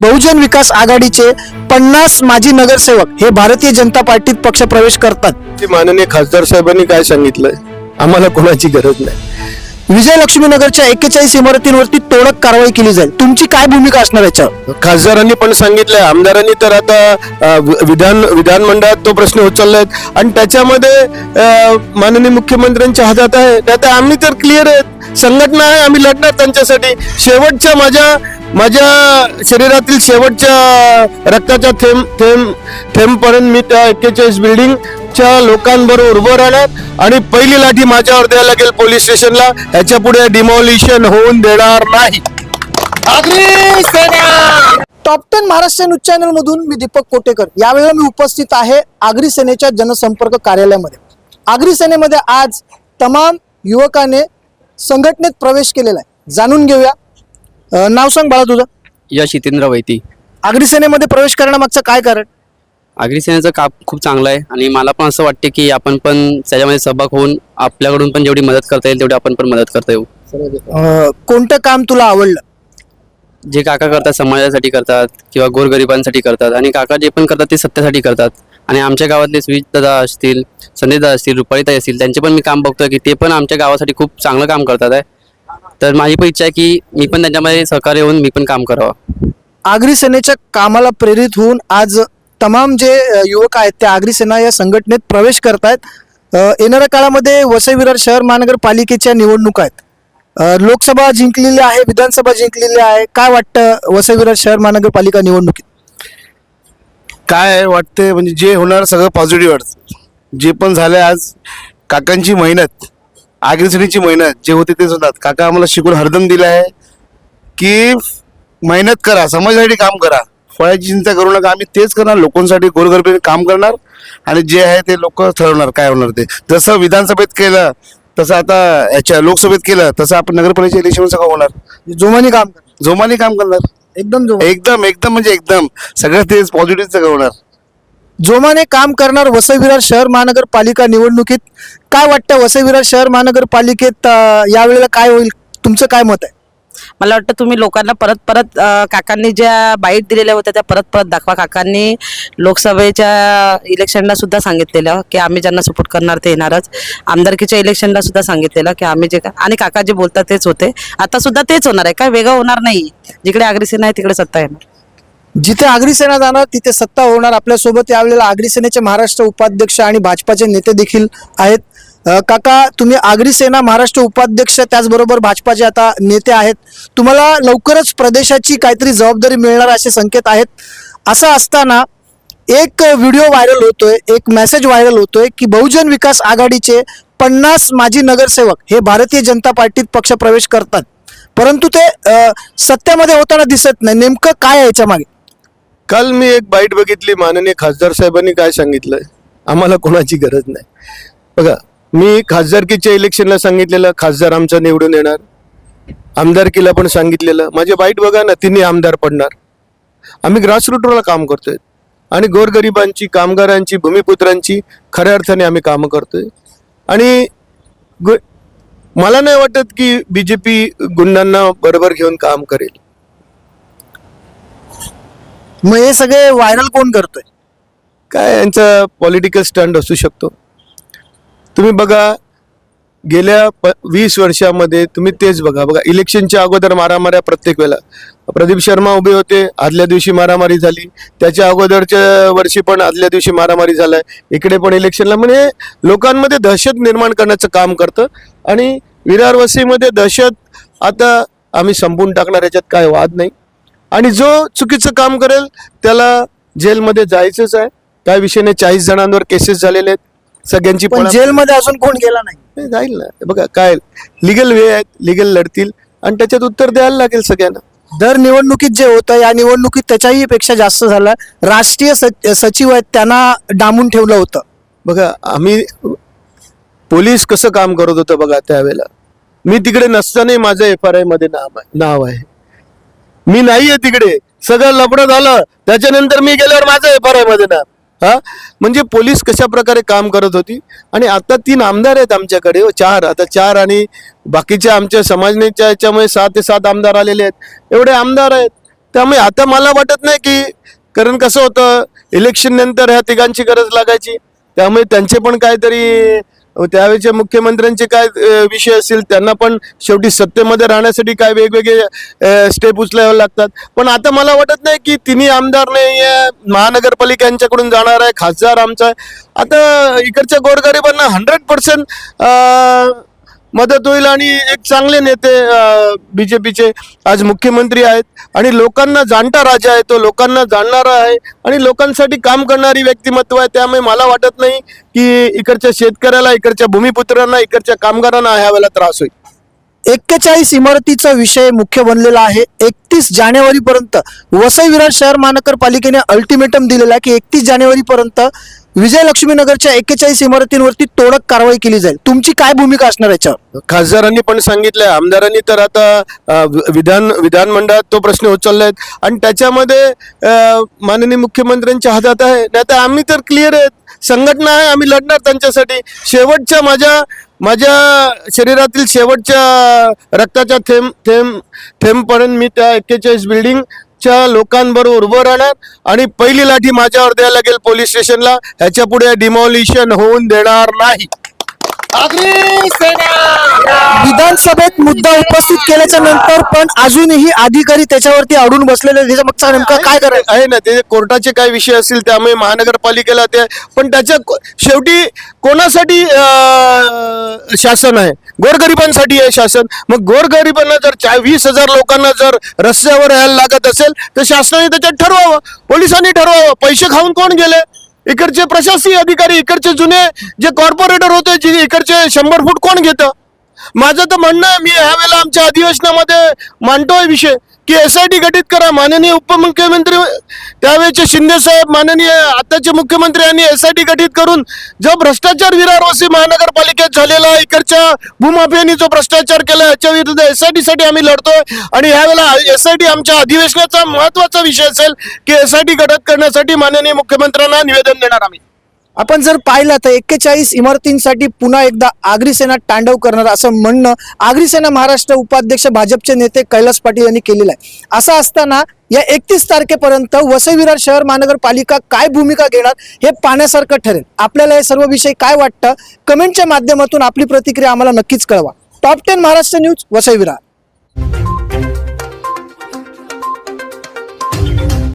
बहुजन विकास आघाडीचे पन्नास माजी नगरसेवक हे भारतीय जनता पार्टीत पक्ष प्रवेश करतात माननीय खासदार साहेबांनी काय सांगितलंय? आम्हाला कोणाची गरज नाही. विजयलक्ष्मी नगरच्या एक्केचाळीस इमारतींवरती तोडक कारवाई केली जाईल. तुमची काय भूमिका असणार याच्यावर? खासदारांनी पण सांगितलंय. आमदारांनी तर आता विधान विधानमंडळात तो प्रश्न उचललाय. आणि त्याच्यामध्ये माननीय मुख्यमंत्र्यांच्या हातात आहे. आता आम्ही तर क्लिअर आहेत. संघटना आहे आम्ही लढणार त्यांच्यासाठी. शेवटच्या माझ्या माझ्या शरीरातील शेवटच्या रक्ताच्या थेंब थेंब थेंबपर्यंत मी त्या एक्केचाळीस बिल्डिंगच्या लोकांबरोबर उभं राहणार आणि पहिली लाठी माझ्यावर द्यायला लागेल पोलीस स्टेशनला ह्याच्या पुढे डिमॉलिशन होऊन देणार नाही. Top ten Maharashtra news channel मधून मी दीपक कोटेकर. यावेळेला मी उपस्थित आहे आगरी सेनेच्या जनसंपर्क कार्यालयामध्ये. आगरी सेनेमध्ये आज तमाम युवकाने संघटनेत प्रवेश केलेला आहे. जाणून घेऊया अं, नाव सांग बाळा तुझं. यश हितेंद्र वैती. आगरी सेनेमध्ये प्रवेश करण्यामागचं काय कारण? अग्रिसेनेचं काम खूप चांगलं आहे आणि मला पण असं वाटते की आपण पण त्याच्यामध्ये सहभाग होऊन आपल्याकडून पण जेवढी मदत करता येईल तेवढी आपण पण मदत करता येऊ. अं, कोणतं काम तुला आवडलं? जे काका करतात समाजासाठी करतात किंवा गोरगरिबांसाठी करतात आणि काका जे पण करतात ते सत्यासाठी करतात. आणि आमच्या गावातले सुजित दादा असतील संदेश दादा असतील रुपाळीताई असतील त्यांचे पण मी काम बघतोय की ते पण आमच्या गावासाठी खूप चांगलं काम करतात आहे. तर माझी पण इच्छा आहे की मी पण त्यांच्यामध्ये सहकार्य होऊन मी पण काम करावं. आगरी सेनेच्या कामाला प्रेरित होऊन आज तमाम जे अ, युवक आहेत ते आगरी सेना या संघटनेत प्रवेश करतायत. अ, येणाऱ्या काळामध्ये वसई विरार शहर महानगरपालिकेच्या निवडणुका आहेत. अ, लोकसभा जिंकलेली आहे विधानसभा जिंकलेली आहे. काय वाटतं वसई विरार शहर महानगरपालिका निवडणुकीत? काय वाटते म्हणजे जे होणार सगळं पॉझिटिव्ह वाटतं जे पण झालंय आज काकांची मेहनत आग्रेसरीची मेहनत जे होते तेच होतात. काका आम्हाला शिकून हरदम दिलं आहे की मेहनत करा समाजासाठी काम करा. फळाची चिंता करू नका. आम्ही तेच करणार. लोकांसाठी गोरगरिबीने काम करणार आणि जे आहे ते लोक ठरवणार काय होणार ते. जसं विधानसभेत केलं तसं आता याच्या लोकसभेत केलं तसं आपण नगरपालिकेच्या इलेक्शन सगळं होणार. जोमानी काम. जोमाने काम करणार. एकदम एकदम एकदम म्हणजे एकदम. सगळं तेच पॉझिटिव्ह सगळं होणार. जोमाने काम करणार वसई विरार शहर महानगरपालिका निवडणुकीत काय वाटतं वसईविरार शहर महानगरपालिकेत यावेळेला काय होईल? तुमचं काय मत आहे? मला वाटतं तुम्ही लोकांना परत परत काकांनी ज्या बाईट दिलेल्या होत्या त्या परत परत दाखवा. काकांनी लोकसभेच्या इलेक्शनला सुद्धा सांगितलेलं की आम्ही ज्यांना सपोर्ट करणार ते येणारच. आमदारकीच्या इलेक्शनला सुद्धा सांगितलेलं की आम्ही जे का आणि काका जे बोलतात तेच होते. आता सुद्धा तेच होणार आहे. काय वेगळं होणार नाही. जिकडे अग्रेसेना आहे तिकडे सत्ता येणार. जिथे आगरी सेना जाणार तिथे सत्ता होणार आपल्यासोबत यावेळेला आगरी सेनेचे महाराष्ट्र उपाध्यक्ष आणि भाजपाचे नेते देखील आहेत. काका तुम्ही आगरी सेना महाराष्ट्र उपाध्यक्ष त्याचबरोबर भाजपाचे आता नेते आहेत. तुम्हाला लवकरच प्रदेशाची काहीतरी जबाबदारी मिळणार असे संकेत आहेत. असं असताना एक व्हिडिओ व्हायरल होतोय एक मेसेज व्हायरल होतोय की बहुजन विकास आघाडीचे पन्नास माजी नगरसेवक हे भारतीय जनता पार्टीत पक्ष प्रवेश करतात. परंतु ते सत्यामध्ये होताना दिसत नाही. नेमकं काय याच्यामागे याच्या मागे? काल मी एक बाईट बघितली माननीय खासदार साहेबांनी काय सांगितलंय? आम्हाला कोणाची गरज नाही. बघा मी खासदारकीच्या इलेक्शनला सांगितलेलं खासदार आमचा निवडून येणार. आमदारकीला पण सांगितलेलं. माझे बाईट बघा ना तिन्ही आमदार पडणार. आम्ही ग्रासरूटला काम करतोय. आणि गोरगरिबांची कामगारांची भूमिपुत्रांची खऱ्या अर्थाने आम्ही कामं करतोय. आणि मला नाही वाटत की बी जे पी गुंडांना बरोबर घेऊन काम करेल. मग हे सगळे व्हायरल कोण करतोय? काय यांचा पॉलिटिकल स्टंट असू शकतो. तुम्ही बघा गेल्या प वीस वर्षामध्ये तुम्ही तेच बघा. बघा इलेक्शनच्या अगोदर मारामाऱ्या प्रत्येक वेळेला. प्रदीप शर्मा उभे होते आदल्या दिवशी मारामारी झाली. त्याच्या अगोदरच्या वर्षी पण आदल्या दिवशी मारामारी झालाय. इकडे पण इलेक्शनला म्हणजे लोकांमध्ये दहशत निर्माण करण्याचं काम करतं. आणि विरार वसईमध्ये दहशत आता आम्ही संपवून टाकणार याच्यात काय वाद नाही. आणि जो चुकीचं काम करेल त्याला जेलमध्ये जायचंच आहे. त्या विषयाने चाळीस जणांवर केसेस झालेले आहेत. सगळ्यांची पण जेलमध्ये अजून कोण गेला नाही? जाईल ना. बघा काय लिगल वे आहेत लिगल लढतील. आणि त्याच्यात उत्तर द्यायला लागेल सगळ्यांना. दर निवडणुकीत जे होतं या निवडणुकीत त्याच्याही पेक्षा जास्त झालं. राष्ट्रीय सच- सचिव आहेत त्यांना डांबून ठेवलं होतं. बघा आम्ही पोलीस कसं काम करत होतं बघा त्यावेळेला. मी तिकडे नसतानाही माझं एफ आर आयमध्ये नाव आहे नाव आहे. मी नाहीये तिकडे. सगळं लपडं झालं. त्याच्यानंतर मी गेल्यावर माझं एफ आर आय हा? म्हणजे पोलीस कशा प्रकारे काम करत होती? आणि आता तीन आमदार आहेत आमच्याकडे. हो, चार. आता चार आणि बाकीच्या आमच्या समाजनेच्या याच्यामुळे सहा ते सात आमदार आलेले आहेत. एवढे आमदार आहेत. त्यामुळे आता मला वाटत नाही की कारण कसं होतं इलेक्शन नंतर ह्या तिघांची गरज लागायची. त्यामुळे त्यांचे पण काहीतरी अ, त्यावेळेचे मुख्यमंत्र्यांचे काय विषय असतील त्यांना पण शेवटी सत्तेमध्ये राहण्यासाठी काय वेगवेगळे स्टेप उचलावे लागतात. पण आता मला वाटत नाही की तिन्ही आमदार नाही महानगरपालिका यांच्याकडून जाणार आहे खासदार आमचा आहे. आता इकडच्या गोरगरिबांना हंड्रेड पर्सेंट मदत होईल आणि एक चांगले नेते बीजेपीचे आज मुख्यमंत्री आहेत. आणि लोकांना जाणता राजा आहे तो लोकांना जाणणारा आहे. आणि लोकांसाठी काम करणारी व्यक्तिमत्व आहे. त्यामुळे मला वाटत नाही की इकडच्या शेतकऱ्याला इकडच्या भूमिपुत्रांना इकडच्या कामगारांना ह्या वेळेला त्रास होईल. एक्केचाळीस इमारतीचा विषय मुख्य बनलेला आहे. एकतीस जानेवारी पर्यंत वसई विरार शहर महानगरपालिकेने अल्टिमेटम दिलेला आहे की एकतीस जानेवारी विजयलक्ष्मीनगरच्या एक्केचाळीस इमारतींवरती तोडक कारवाई केली जाईल. तुमची काय भूमिका असणार याच्यावर? खासदारांनी पण सांगितलंय. आमदारांनी तर आता अ, वि- विधान विधानमंडळात तो प्रश्न उचललाय. आणि त्याच्यामध्ये अ, माननीय मुख्यमंत्र्यांच्या हातात आहे. नाही तर आम्ही तर क्लिअर आहेत. संघटना आहे आम्ही लढणार त्यांच्यासाठी. शेवटच्या माझ्या माझ्या शरीरातील शेवटच्या रक्ताच्या थेंब थेंब थेंबपर्यंत मी त्या एक्केचाळीस बिल्डिंग बिल्डिंगच्या लोकांबरोबर उभं राहणार आणि पहिली लाठी माझ्यावर द्यायला लागेल पोलीस स्टेशनला. ह्याच्या पुढे डिमॉलिशन होऊन देणार नाही. विधानसभेत मुद्दा उपस्थित केल्याच्यानंतर पण अजूनही अधिकारी त्याच्यावरती अडून बसलेले. त्याच्या मागचा नेमका काय करायचं आहे ना ते कोर्टाचे काय विषय असतील त्यामुळे महानगरपालिकेला ते पण त्याच्या शेवटी कोणासाठी शासन आहे? गोरगरिबांसाठी आहे शासन. मग गोरगरिबांना जर चा वीस हजार लोकांना जर रस्त्यावर यायला लागत असेल तर शासनाने त्याच्यात ठरवावं. पोलिसांनी ठरवावं. पैसे खाऊन कोण गेले? इकडचे प्रशासकीय अधिकारी इकडचे जुने जे कॉर्पोरेटर होते जे इकडचे शंभर फूट कोण घेतं? माझं तर म्हणणं आहे मी ह्यावेळेला आमच्या अधिवेशनामध्ये मांडतोय विषय. की एस आय टी गठीत करा माननीय उपमुख्यमंत्री त्यावेळेचे शिंदे साहेब माननीय आताचे मुख्यमंत्री यांनी एस आय टी गठीत करून जो भ्रष्टाचार विरारवासी महानगरपालिकेत झालेला आहे, इकडच्या भूमाफियांनी जो भ्रष्टाचार केला याच्या विरुद्ध एस आय टी साठी आम्ही लढतोय. आणि यावेळेला एस आय टी आमच्या अधिवेशनाचा महत्त्वाचा विषय असेल की एस आय टी गठीत करण्यासाठी माननीय मुख्यमंत्र्यांना निवेदन देणार आम्ही. आपण जर पाहिलं तर एक्केचाळीस इमारतींसाठी पुन्हा एकदा आगरी सेना तांडव करणार असं म्हणणं आगरी सेना महाराष्ट्र उपाध्यक्ष भाजपचे नेते कैलास पाटील यांनी केलेलं आहे. असं असताना या एकतीस तारखेपर्यंत वसई विरार शहर महानगरपालिका काय भूमिका घेणार हे पाहण्यासारखं ठरेल. आपल्याला हे सर्व विषय काय वाटतं? कमेंटच्या माध्यमातून आपली प्रतिक्रिया आम्हाला नक्कीच कळवा. Top ten Maharashtra news Vasai Virar